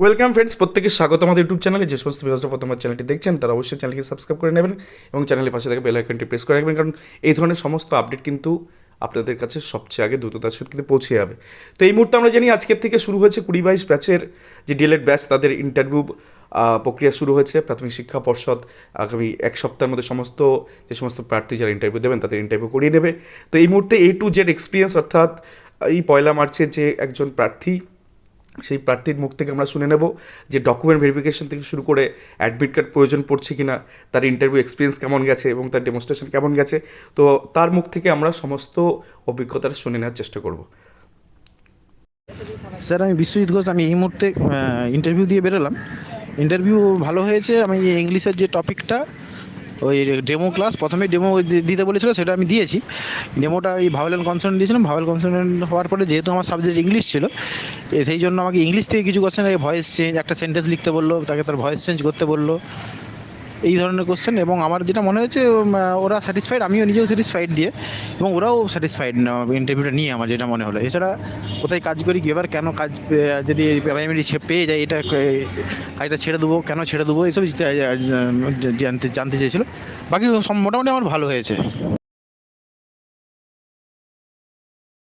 Welcome friends প্রত্যেকে স্বাগত। আমাদের ইউটিউব চ্যানেলে যে সমস্ত ভিউয়ার্সরা প্রথম চ্যানেলটি দেখছেন, তারা অবশ্যই চ্যানেলকে সাবস্ক্রাইব করে নেবেন এবং চ্যানেলের পাশে থেকে বেল আইকনটি প্রেস করে রাখবেন। কারণ এই ধরনের সমস্ত আপডেট কিন্তু আপনাদের কাছে সবচেয়ে আগে দ্রুততার সাথে পৌঁছে যাবে। তো এই মুহূর্তে আমরা জানি আজকের থেকে শুরু হয়েছে কুড়ি বাইশ ব্যাচের যে ডিএলএড ব্যাচ, তাদের ইন্টারভিউ প্রক্রিয়া শুরু হয়েছে। প্রাথমিক শিক্ষা পর্ষদ আগামী এক সপ্তাহের মধ্যে সমস্ত, যে সমস্ত প্রার্থী যারা ইন্টারভিউ দেবেন, তাদের ইন্টারভিউ করিয়ে নেবে। তো এই মুহূর্তে এ টু জেড এক্সপিরিয়েন্স অর্থাৎ এই পয়লা মার্চে যে একজন প্রার্থী সেই প্রার্থীর মুখ থেকে আমরা শুনে নেব যে ডকুমেন্ট ভেরিফিকেশন থেকে শুরু করে অ্যাডমিট কার্ড প্রয়োজন পড়ছে কি না তার ইন্টারভিউ এক্সপিরিয়েন্স কেমন গেছে এবং তার ডেমনস্ট্রেশন কেমন গেছে। তো তার মুখ থেকে আমরা সমস্ত অভিজ্ঞতাটা শুনে নেওয়ার চেষ্টা করব। স্যার, আমি বিশ্বজিৎ ঘোষ, আমি এই মুহূর্তে ইন্টারভিউ দিয়ে বেরোলাম। ইন্টারভিউ ভালো হয়েছে, আমি ইংলিশের যে টপিকটা ওই ডেমো ক্লাস প্রথমে ডেমো দিতে বলেছিল, সেটা আমি দিয়েছি। ডেমোটা ওই ভাওয়েল অ্যান্ড কনসোনেন্ট দিয়েছিলাম। ভাওয়েল কনসোনেন্ট হওয়ার পরে যেহেতু আমার সাবজেক্ট ইংলিশ ছিল সেই জন্য আমাকে ইংলিশ থেকে কিছু কোশ্চেন ভয়েস চেঞ্জ একটা সেন্টেন্স লিখতে বলল, তাকে তার ভয়েস চেঞ্জ করতে বলল। এই ধরনের কোশ্চেন এবং আমার যেটা মনে হয়েছে ওরা স্যাটিসফাইড আমিও নিজেও স্যাটিসফাইড দিয়ে, এবং ওরাও স্যাটিসফাইড ইন্টারভিউটা নিয়ে আমার যেটা মনে হলো। এছাড়া কোথায় কাজ করি কি এবার কেন কাজ যদি আমি পেয়ে যাই এটা কাজটা ছেড়ে দেবো, কেন ছেড়ে দেবো, এসব জানতে জানতে চেয়েছিলো। বাকি মোটামুটি আমার ভালো হয়েছে।